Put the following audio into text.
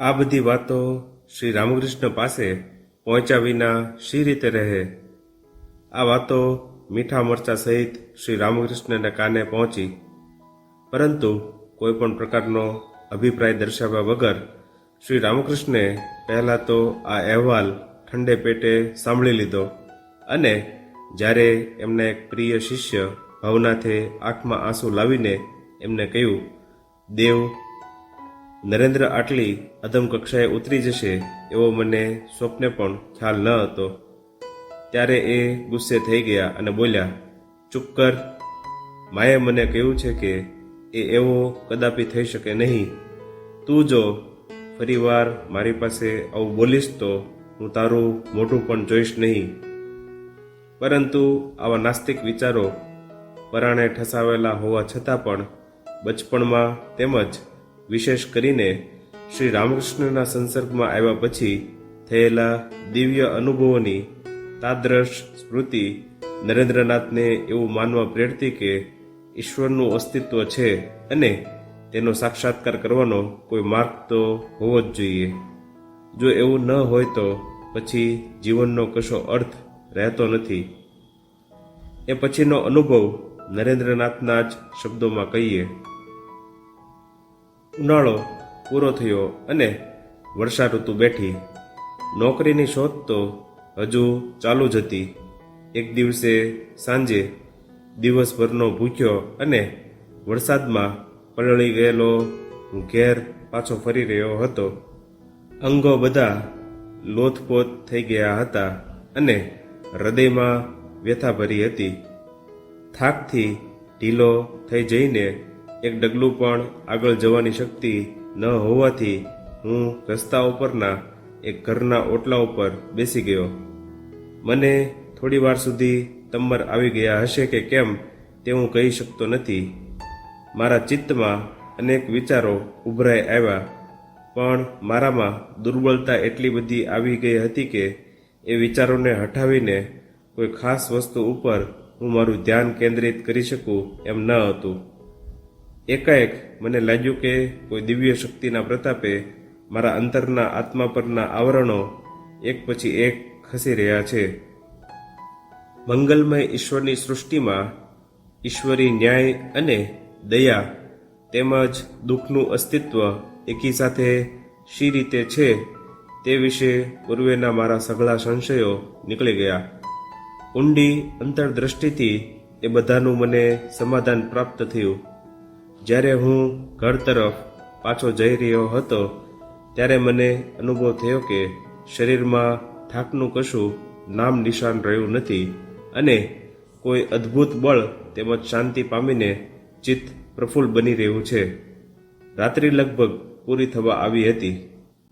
આ બધી વાતો શ્રી રામકૃષ્ણ પાસે પહોંચ્યા વિના શી રીતે રહે? આ વાતો મીઠા મરચા સહિત શ્રી રામકૃષ્ણના કાને પહોંચી. પરંતુ કોઈ પણ પ્રકારનો અભિપ્રાય દર્શાવ્યા વગર શ્રી રામકૃષ્ણે પહેલાં તો આ અહેવાલ ઠંડે પેટે સાંભળી લીધો અને જ્યારે એમના એક પ્રિય શિષ્ય ભવનાથે આંખમાં આંસુ લાવીને એમને કહ્યું, દેવ નરેન્દ્ર આટલી અધમ કક્ષાએ ઉતરી જશે એવો મને સ્વપ્ને પણ ખ્યાલ ન હતો. ત્યારે એ ગુસ્સે થઈ ગયા અને બોલ્યા, ચૂપ કર. માએ મને કહ્યું છે કે એ એવો કદાપી થઈ શકે નહીં. તું જો ફરીવાર મારી પાસે આવું બોલીશ તો હું તારું મોઢું પણ જોઈશ નહીં. પરંતુ આવા નાસ્તિક વિચારો પરાણે ઠસાવેલા હોવા છતાં પણ બચપણમાં તેમજ વિશેષ કરીને શ્રી રામકૃષ્ણના સંસર્ગમાં આવ્યા પછી થયેલા દિવ્ય અનુભવોની તાદ્રશ સ્મૃતિ નરેન્દ્રનાથને એવું માનવા પ્રેરતી કે ઈશ્વરનું અસ્તિત્વ છે અને તેનો સાક્ષાત્કાર કરવાનો કોઈ માર્ગ તો હોવો જ જોઈએ. જો એવું ન હોય તો પછી જીવનનો કશો અર્થ રહેતો નથી. એ પછીનો અનુભવ નરેન્દ્રનાથના જ શબ્દોમાં કહીએ. ઉનાળો પૂરો થયો અને વર્ષા ઋતુ બેઠી. નોકરીની શોધ તો હજુ ચાલુ જ હતી. એક દિવસે સાંજે દિવસભરનો ભૂખ્યો અને વરસાદમાં પલળી ગયેલો હું ઘેર પાછો ફરી રહ્યો હતો. અંગો બધા લોથપોથ થઈ ગયા હતા અને હૃદયમાં વ્યથા ભરી હતી. થાકથી ઢીલો થઈ જઈને એક ડગલું પણ આગળ જવાની શક્તિ ન હોવાથી હું રસ્તા ઉપરના એક ઘરના ઓટલા ઉપર બેસી ગયો. મને થોડી વાર સુધી તમ્બર આવી ગયા હશે કે કેમ તે હું કહી શકતો નથી. મારા ચિત્તમાં અનેક વિચારો ઉભરાઈ આવ્યા, પણ મારામાં દુર્બળતા એટલી બધી આવી ગઈ હતી કે એ વિચારોને હટાવીને કોઈ ખાસ વસ્તુ ઉપર હું મારું ધ્યાન કેન્દ્રિત કરી શકું એમ ન હતું. એકાએક મને લાગ્યું કે કોઈ દિવ્ય શક્તિના પ્રતાપે મારા અંતરના આત્મા પરના આવરણો એક પછી એક ખસી રહ્યા છે. મંગલમય ઈશ્વરની સૃષ્ટિમાં ઈશ્વરી ન્યાય અને દયા તેમજ દુઃખનું અસ્તિત્વ એકી સાથે શી રીતે છે તે વિશે પૂર્વેના મારા સઘળા સંશયો નીકળી ગયા. ઊંડી અંતરદ્રષ્ટિથી એ બધાનું મને સમાધાન પ્રાપ્ત થયું. જ્યારે હું ઘર તરફ પાછો જઈ રહ્યો હતો, ત્યારે મને અનુભવ થયો કે શરીરમાં થાકનું કશું નામ નિશાન રહ્યું નથી અને કોઈ અદ્ભુત બળ તેમજ શાંતિ પામીને ચિત્ત પ્રફુલ્લ બની રહ્યું છે. રાત્રિ લગભગ પૂરી થવા આવી હતી.